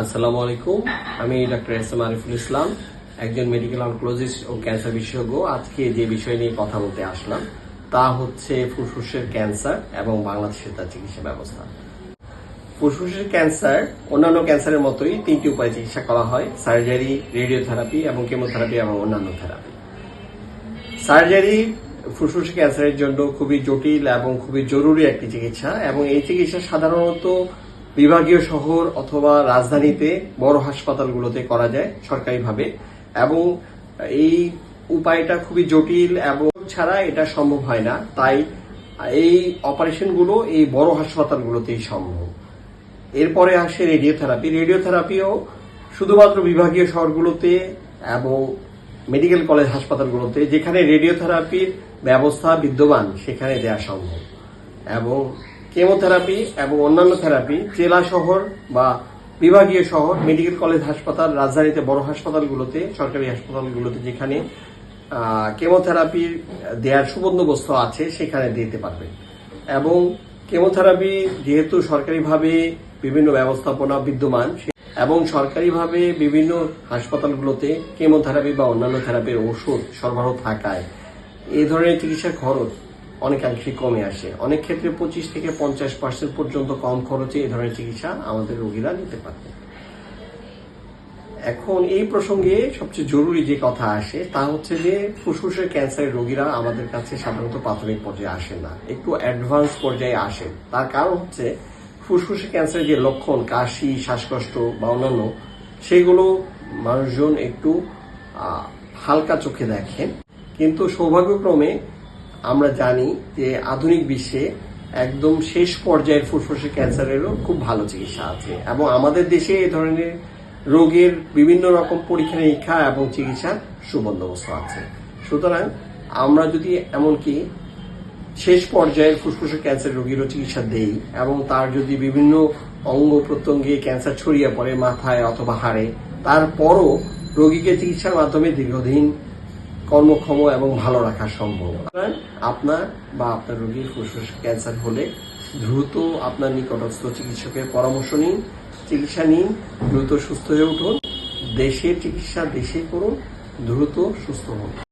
আসসালামু আলাইকুম। আমি doctor S M Ariful Islam, একজন মেডিকেল অনকোলজিস্ট ও ক্যান্সার বিশেষজ্ঞ। আজকে যে বিষয় নিয়ে কথা বলতে আসলাম, তা হচ্ছে ফুসফুসের ক্যান্সার এবং বাংলাদেশের তার চিকিৎসা ব্যবস্থা। ফুসফুসের ক্যান্সার অন্যান্য ক্যান্সারের মতোই তিনটি উপায়ে চিকিৎসা করা হয়, সার্জারি, রেডিওথেরাপি এবং কেমোথেরাপি এবং অন্যান্য থেরাপি। সার্জারি ফুসফুস ক্যান্সারের জন্য খুবই জটিল এবং খুবই জরুরি একটি চিকিৎসা এবং এই চিকিৎসা সাধারণত বিভাগীয় শহর অথবা রাজধানীতে বড় হাসপাতালগুলোতে করা যায় সরকারিভাবে, এবং এই উপায়টা খুবই জটিল এবং ছাড়া এটা সম্ভব হয় না। তাই এই অপারেশনগুলো এই বড় হাসপাতালগুলোতেই সম্ভব। এরপরে আসে রেডিওথেরাপি। রেডিওথেরাপিও শুধুমাত্র বিভাগীয় শহরগুলোতে এবং মেডিকেল কলেজ হাসপাতালগুলোতে, যেখানে রেডিওথেরাপির ব্যবস্থা বিদ্যমান, সেখানে দেওয়া সম্ভব। এবং কেমোথেরাপি এবং অন্যান্য থেরাপি জেলা শহর বা বিভাগীয় শহর, মেডিকেল কলেজ হাসপাতাল, রাজধানীতে বড় হাসপাতালগুলোতে, সরকারি হাসপাতালগুলোতে যেখানে কেমোথেরাপির দেওয়ার সুবন্দোবস্ত আছে, সেখানে দিতে পারবে এবং কেমোথেরাপি যেহেতু সরকারিভাবে বিভিন্ন ব্যবস্থাপনা বিদ্যমান এবং সরকারিভাবে বিভিন্ন হাসপাতালগুলোতে কেমোথেরাপি বা অন্যান্য থেরাপির ওষুধ সরবরাহ থাকায় এই ধরনের চিকিৎসার খরচ অনেকাংশে কমে আসে। অনেক ক্ষেত্রে পঁচিশ থেকে পঞ্চাশ পার্সেন্ট পর্যন্ত কম খরচে এই ধরনের চিকিৎসা আমাদের রোগীরা নিতে পারবে। এখন এই প্রসঙ্গে সবচেয়ে জরুরি যে কথা আসে, তা হচ্ছে যে ফুসফুসের ক্যান্সারের রোগীরা আমাদের কাছে সাধারণত প্রাথমিক পর্যায়ে আসে না। একটু অ্যাডভান্স পর্যায়ে আসে। তার কারণ হচ্ছে ফুসফুসের ক্যান্সারের যে লক্ষণ, কাশি, শ্বাসকষ্ট বা অন্যান্য, সেগুলো মানুষজন একটু হালকা চোখে দেখেন। কিন্তু সৌভাগ্যক্রমে আমরা জানি যে আধুনিক বিশ্বে একদম শেষ পর্যায়ের ফুসফুসের ক্যান্সারেরও খুব ভালো চিকিৎসা আছে। এবং আমাদের দেশে এ ধরনের রোগের বিভিন্ন রকম পরীক্ষা নিরীক্ষা এবং চিকিৎসার সুবন্দোবস্ত আছে। সুতরাং আমরা যদি এমনকি শেষ পর্যায়ের ফুসফুসের ক্যান্সার রোগীরও চিকিৎসা দেই এবং তার যদি বিভিন্ন অঙ্গ প্রত্যঙ্গে ক্যান্সার ছড়িয়ে পড়ে মাথায় অথবা হাড়ে, তারপরও রোগীকে চিকিৎসার মাধ্যমে দীর্ঘদিন কর্মক্ষম এবং ভালো রাখা সম্ভব। আপনার বা আপনার রোগীর ফুসফুস ক্যান্সার হলে দ্রুত আপনার নিকটস্থ চিকিৎসকের পরামর্শ নিন, চিকিৎসা নিন, দ্রুত সুস্থ হয়ে উঠুন, দেশে চিকিৎসা দেশে করুন, দ্রুত সুস্থ হন।